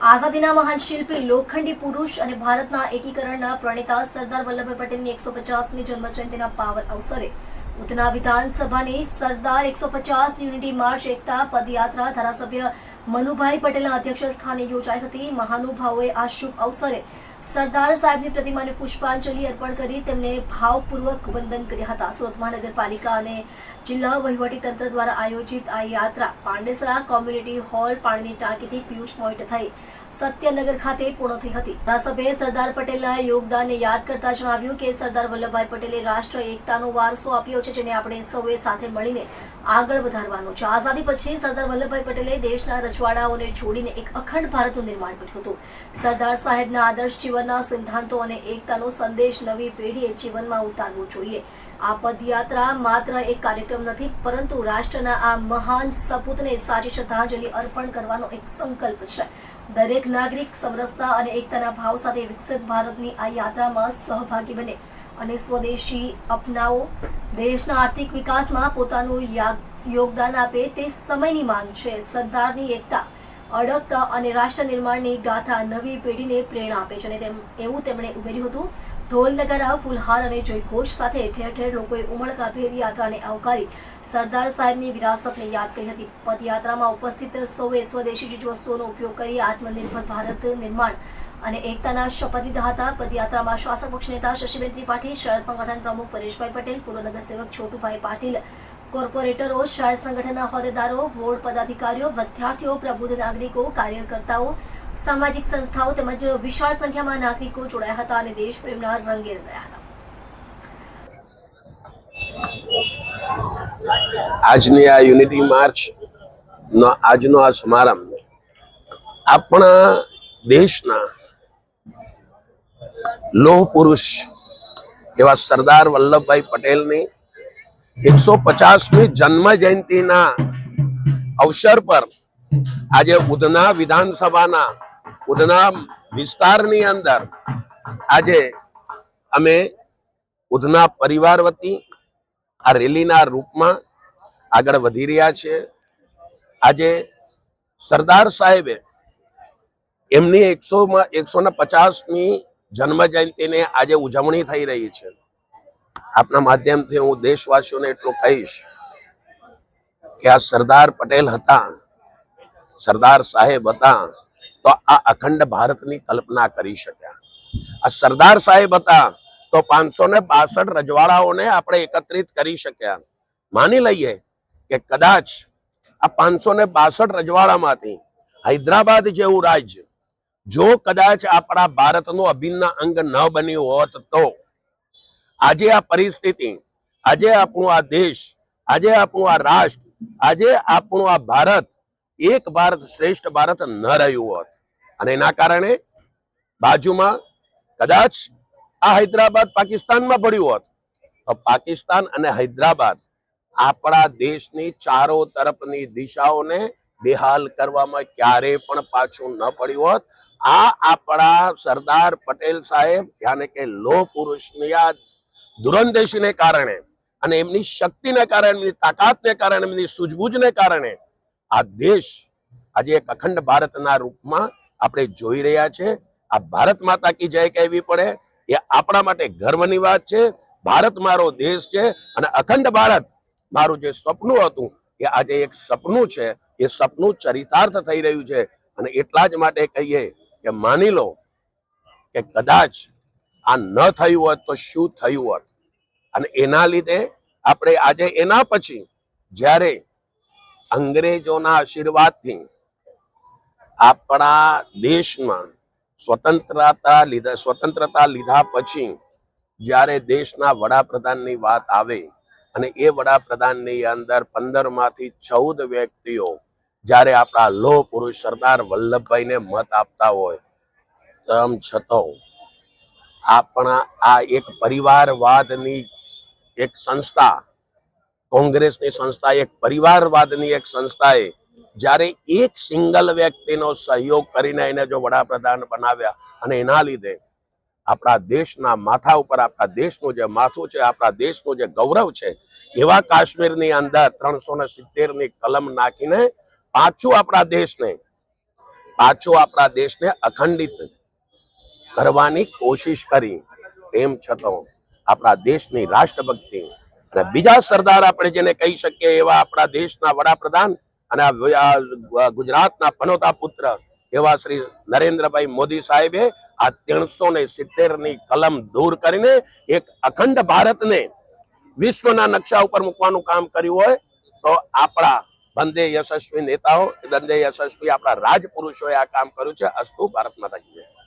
આઝાદીના મહાન શિલ્પી લોખંડી પુરુષ અને ભારતના એકીકરણના પ્રણેતા સરદાર વલ્લભભાઈ પટેલની એકસો પચાસમી જન્મજયંતિના પાવન અવસરે ઉધના વિધાનસભાની સરદાર એકસો પચાસ યુનિટી માર્ચ એકતા પદયાત્રા ધારાસભ્ય મનુભાઈ પટેલના અધ્યક્ષ સ્થાને યોજાઈ હતી. મહાનુભાવોએ આ શુભ અવસરે સરદાર સાહેબની પ્રતિમાને પુષ્પાંજલિ અર્પણ કરી તેમને ભાવપૂર્વક વંદન કર્યા હતા. સુરત મહાનગરપાલિકા અને જિલ્લા વહીવટી તંત્ર દ્વારા આયોજિત આ યાત્રા પાંડેસરા કોમ્યુનિટી હોલ પાણીની ટાંકીથી પિયુષ પોઈન્ટ થઈ. સત્યનગર ખાતે પૂર્ણ થઈ હતી. ધારાસભ્યએ સરદાર પટેલના યોગદાનને યાદ કરતા જણાવ્યું કે સરદાર વલ્લભભાઈ પટેલે રાષ્ટ્ર એકતાનો વારસો આપ્યો છે, જેને આપણે સૌએ સાથે મળીને આગળ વધારવાનો છે. આઝાદી પછી સરદાર વલ્લભભાઈ પટેલે દેશના રજવાડાઓને જોડીને એક અખંડ ભારતનું નિર્માણ કર્યું હતું. સરદાર સાહેબના આદર્શ જીવનના સિદ્ધાંતો અને એકતાનો સંદેશ નવી પેઢીએ જીવનમાં ઉતારવો જોઈએ. આ પદયાત્રા માત્ર એક કાર્યક્રમ નથી, પરંતુ રાષ્ટ્રના આ મહાન સપૂતને સાચી શ્રદ્ધાંજલિ અર્પણ કરવાનો એક સંકલ્પ છે. દરેક નાગરિક સમરસતા અને એકતાના ભાવ સાથે વિકસિત ભારતની આ યાત્રામાં સહભાગી બને અને સ્વદેશી અપનાવો. દેશના આર્થિક વિકાસમાં પોતાનું યોગદાન આપે તે સમયની માંગ છે. સરદારની એકતા, અડગતા અને રાષ્ટ્ર નિર્માણની ગાથા નવી પેઢીને પ્રેરણા આપે છે અને તેમ, એવું તેમણે ઉમેર્યું હતું. ઢોલ ફૂલહાર અને જયઘોષ સાથે ઠેર ઠેર લોકોએ ઉમળકાભેર યાત્રાને આવકારી સરદાર સાહેબની વિરાસતને યાદ કરી હતી. પદયાત્રામાં ઉપસ્થિત સૌએ સ્વદેશી ચીજવસ્તુઓનો ઉપયોગ કરી આત્મનિર્ભર ભારત નિર્માણ અને એકતાના શપથ લીધા હતા. પદયાત્રામાં શાસક પક્ષ નેતા શશીબેન ત્રિપાઠી શહેર સંગઠન પ્રમુખ પરેશભાઈ પટેલ પૂર્વ નગરસેવક છોટુભાઈ પાટીલ, કોર્પોરેટરો, શહેર સંગઠનના હોદ્દેદારો, વોર્ડ પદાધિકારીઓ, વિદ્યાર્થીઓ, પ્રબુદ્ધ નાગરિકો, કાર્યકર્તાઓ, સામાજિક સંસ્થાઓ તેમજ વિશાળ સંખ્યામાં નાગરિકો જોડાયા હતા અને દેશપ્રેમના રંગે રંગાયા હતા. આજની આ યુનિટી માર્ચ નો આજનો આ સમારંભ આપણા દેશના લોહ પુરુષ એવા સરદાર વલ્લભભાઈ પટેલની એકસો પચાસમી જન્મ જયંતિના અવસર પર આજે ઉધના વિધાનસભાના ઉધના વિસ્તારની અંદર આજે અમે ઉધના પરિવાર વતી આ રેલીના રૂપમાં આગળ વધી રહ્યા છે. આજે સરદાર સાહેબે એમની એકસો એકસો ને પચાસમી જન્મ જયંતિને આજે ઉજવણી થઈ રહી છે. આપના માધ્યમથી હું દેશવાસીઓને એટલું કહીશ કે આ સરદાર પટેલ હતા, સરદાર સાહેબ હતા, તો આ અખંડ ભારતની કલ્પના કરી શક્યા. આ સરદાર સાહેબ હતા તો પાંચસો ને બાસઠ રજવાડાઓને આપણે એકત્રિત કરી શક્યા. માની લઈએ કે કદાચ આ પાંચસો ને બાસઠ રજવાડામાંથી હૈદરાબાદ જેવું રાજ્ય, જો કદાચ આપણા ભારતનું અભિન્ન અંગ ન બન્યું હોત તો, આજે આ પરિસ્થિતિ, આજે આપણું આ દેશ, આજે આપણું આ રાષ્ટ્ર, આજે આપણું આ ભારત એક ભારત શ્રેષ્ઠ ભારત ન રહ્યું હોત. અને એના કારણે બાજુમાં કદાચ આ હૈદરાબાદ પાકિસ્તાનમાં પડ્યું હોત. તો પાકિસ્તાન અને હૈદરાબાદ આપણા દેશની ચારો તરફની દિશાઓને બેહાલ કરવામાં ક્યારે પણ પાછું ન પડ્યું હોત. આ આપણા સરદાર પટેલ સાહેબ, યાને કે લોહ પુરુષની આ દુરંદેશીને કારણે અને એમની શક્તિને કારણે, એમની તાકાતને કારણે, એમની સૂઝબૂઝને કારણે આ દેશ આજે એક અખંડ ભારતના રૂપમાં આપણે જોઈ રહ્યા છે. આ ભારત માતા કી જય કહેવી પડે. એ આપણા માટે ગર્વની વાત છે. ભારત મારો દેશ છે અને અખંડ ભારત મારું જે સપનું હતું એ આજે એક સપનું છે. એ સપનું ચરિતાર્થ થઈ રહ્યું છે. અને એટલા જ માટે કહીએ કે માની લો કે કદાચ આ ન થયું હોત તો શું થયું હોત? અને એના લીધે આપણે આજે એના પછી જ્યારે અંગ્રેજોના આશીર્વાદથી આપણા દેશમાં સ્વતંત્રતા લીધા સ્વતંત્રતા લીધા પછી જ્યારે દેશના વડાપ્રધાનની વાત આવે અને એ વડાપ્રધાનની અંદર પંદરમાંથી ચૌદ વ્યક્તિઓ જ્યારે આપણા લોહ પુરુષ સરદાર વલ્લભભાઈને મત આપતા હોય તેમ છતાં આપણા આ એક પરિવારવાદની એક સંસ્થા, કોંગ્રેસની સંસ્થા, એક પરિવારવાદની એક સંસ્થાએ જ્યારે એક સિંગલ વ્યક્તિનો સહયોગ કરીને એને જો વડાપ્રધાન બનાવ્યા અને એના લીધે આપણા દેશના માથા ઉપર, આપણા દેશનું જે માથું છે, આપણા દેશનું જે ગૌરવ છે, એવા કાશ્મીરની અંદર ત્રણસો ને સિત્તેરની કલમ નાખીને પાછું આપણા દેશને, પાછો આપણા દેશને અખંડિત કરવાની કોશિશ કરી. તેમ છતાં આપણા દેશની રાષ્ટ્રભક્તિ અને બીજા સરદાર આપણે જેને કહી શકીએ એવા આપણા દેશના વડાપ્રધાન અને ગુજરાતના પનોતા પુત્ર એવા શ્રી નરેન્દ્રભાઈ મોદી સાહેબે આ ત્રણસો ને સિત્તેરની કલમ દૂર કરીને એક અખંડ ભારતને વિશ્વના નકશા ઉપર મૂકવાનું કામ કર્યું હોય તો આપણા બંદે યશસ્વી નેતાઓ બંદે યશસ્વી આપણા રાજપુરુષોએ આ કામ કર્યું છે અસ્તુ, ભારત માતા.